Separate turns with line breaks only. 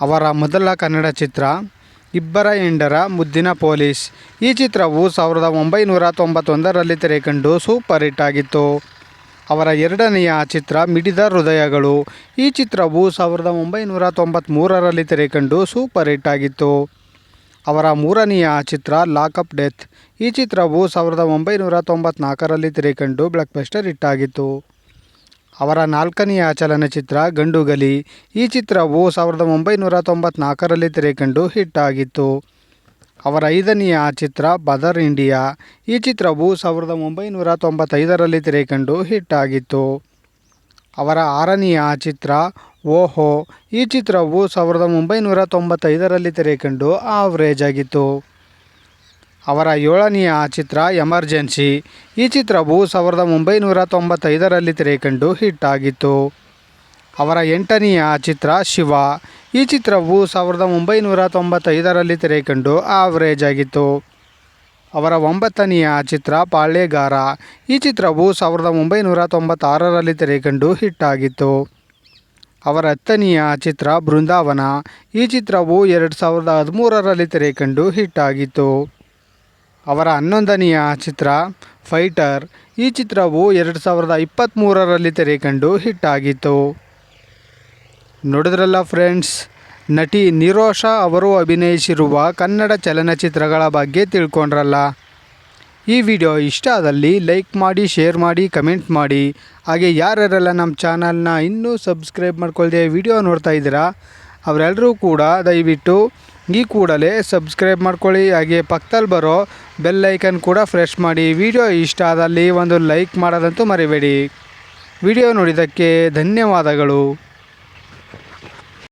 ಅವರ ಮೊದಲ ಕನ್ನಡ ಚಿತ್ರ ಇಬ್ಬರ ಎಂಡರ ಮುದ್ದಿನ ಪೊಲೀಸ್. ಈ ಚಿತ್ರವು ಸಾವಿರದ ಒಂಬೈನೂರ ತೊಂಬತ್ತೊಂದರಲ್ಲಿ ತೆರೆಕಂಡು ಸೂಪರ್ ಹಿಟ್ ಆಗಿತ್ತು. ಅವರ ಎರಡನೆಯ ಚಿತ್ರ ಮಿಡಿದ ಹೃದಯಗಳು. ಈ ಚಿತ್ರವು ಸಾವಿರದ ಒಂಬೈನೂರ ತೊಂಬತ್ತ್ಮೂರರಲ್ಲಿ ತೆರೆಕಂಡು ಸೂಪರ್ ಹಿಟ್ ಆಗಿತ್ತು. ಅವರ ಮೂರನೆಯ ಚಿತ್ರ ಲಾಕಪ್ ಡೆತ್. ಈ ಚಿತ್ರವು ಸಾವಿರದ ಒಂಬೈನೂರ ತೊಂಬತ್ನಾಲ್ಕರಲ್ಲಿ ತೆರೆಕಂಡು ಬ್ಲಾಕ್ ಬಸ್ಟರ್ ಹಿಟ್ ಆಗಿತ್ತು. ಅವರ ನಾಲ್ಕನೆಯ ಚಲನಚಿತ್ರ ಗಂಡುಗಲಿ. ಈ ಚಿತ್ರವು ಸಾವಿರದ ಒಂಬೈನೂರ ತೊಂಬತ್ನಾಲ್ಕರಲ್ಲಿ ತೆರೆಕಂಡು ಹಿಟ್ ಆಗಿತ್ತು. ಅವರ ಐದನೆಯ ಚಿತ್ರ ಬದರ್ ಇಂಡಿಯಾ ಈ ಚಿತ್ರವು ಸಾವಿರದ ಒಂಬೈನೂರ ತೊಂಬತ್ತೈದರಲ್ಲಿ ತೆರೆಕಂಡು ಹಿಟ್ ಆಗಿತ್ತು. ಅವರ ಆರನೆಯ ಚಿತ್ರ ಓಹೋ. ಈ ಚಿತ್ರವು ಸಾವಿರದ ಒಂಬೈನೂರ ತೊಂಬತ್ತೈದರಲ್ಲಿ ತೆರೆಕಂಡು ಆವ್ರೇಜ್ ಆಗಿತ್ತು. ಅವರ ಏಳನೆಯ ಚಿತ್ರ ಎಮರ್ಜೆನ್ಸಿ. ಈ ಚಿತ್ರವು ಸಾವಿರದ ಒಂಬೈನೂರ ತೊಂಬತ್ತೈದರಲ್ಲಿ ತೆರೆಕಂಡು ಹಿಟ್ ಆಗಿತ್ತು. ಅವರ ಎಂಟನೆಯ ಚಿತ್ರ ಶಿವ. ಈ ಚಿತ್ರವು ಸಾವಿರದ ಒಂಬೈನೂರ ತೊಂಬತ್ತೈದರಲ್ಲಿ ತೆರೆಕಂಡು ಆವರೇಜ್ ಆಗಿತ್ತು. ಅವರ ಒಂಬತ್ತನೆಯ ಚಿತ್ರ ಪಾಳ್ಯಗಾರ. ಈ ಚಿತ್ರವು ಸಾವಿರದ ಒಂಬೈನೂರ ತೊಂಬತ್ತಾರರಲ್ಲಿ ತೆರೆಕಂಡು ಹಿಟ್ ಆಗಿತ್ತು. ಅವರ ಹತ್ತನೆಯ ಚಿತ್ರ ಬೃಂದಾವನ. ಈ ಚಿತ್ರವು ಎರಡು ಸಾವಿರದ ಹದಿಮೂರರಲ್ಲಿ ತೆರೆಕಂಡು ಹಿಟ್ ಆಗಿತ್ತು. ಅವರ ಹನ್ನೊಂದನೆಯ ಚಿತ್ರ, ಫೈಟರ್. ಈ ಚಿತ್ರವು ಎರಡು ಸಾವಿರದ ಇಪ್ಪತ್ತ್ಮೂರರಲ್ಲಿ ತೆರೆಕಂಡು ಹಿಟ್ ಆಗಿತ್ತು. ನೋಡಿದ್ರಲ್ಲ ಫ್ರೆಂಡ್ಸ್, ನಟಿ ನಿರೋಷಾ ಅವರು ಅಭಿನಯಿಸಿರುವ ಕನ್ನಡ ಚಲನಚಿತ್ರಗಳ ಬಗ್ಗೆ ತಿಳ್ಕೊಂಡ್ರಲ್ಲ. ಈ ವಿಡಿಯೋ ಇಷ್ಟ ಆದಲ್ಲಿ ಲೈಕ್ ಮಾಡಿ, ಶೇರ್ ಮಾಡಿ, ಕಮೆಂಟ್ ಮಾಡಿ. ಹಾಗೆ ಯಾರ್ಯಾರೆಲ್ಲ ನಮ್ಮ ಚಾನಲ್ನ ಇನ್ನೂ ಸಬ್ಸ್ಕ್ರೈಬ್ ಮಾಡ್ಕೊಳ್ದೆ ವಿಡಿಯೋ ನೋಡ್ತಾ ಇದ್ದೀರಾ, ಅವರೆಲ್ಲರೂ ಕೂಡ ದಯವಿಟ್ಟು ಈ ಕೂಡಲೇ ಸಬ್ಸ್ಕ್ರೈಬ್ ಮಾಡ್ಕೊಳ್ಳಿ. ಹಾಗೆ ಪಕ್ಕದಲ್ಲಿ ಬರೋ ಬೆಲ್ ಐಕನ್ ಕೂಡ ಫ್ರೆಶ್ ಮಾಡಿ. ವಿಡಿಯೋ ಇಷ್ಟ ಆದಲ್ಲಿ ಒಂದು ಲೈಕ್ ಮಾಡೋದಂತೂ ಮರಿಬೇಡಿ. ವಿಡಿಯೋ ನೋಡಿದ್ದಕ್ಕೆ ಧನ್ಯವಾದಗಳು.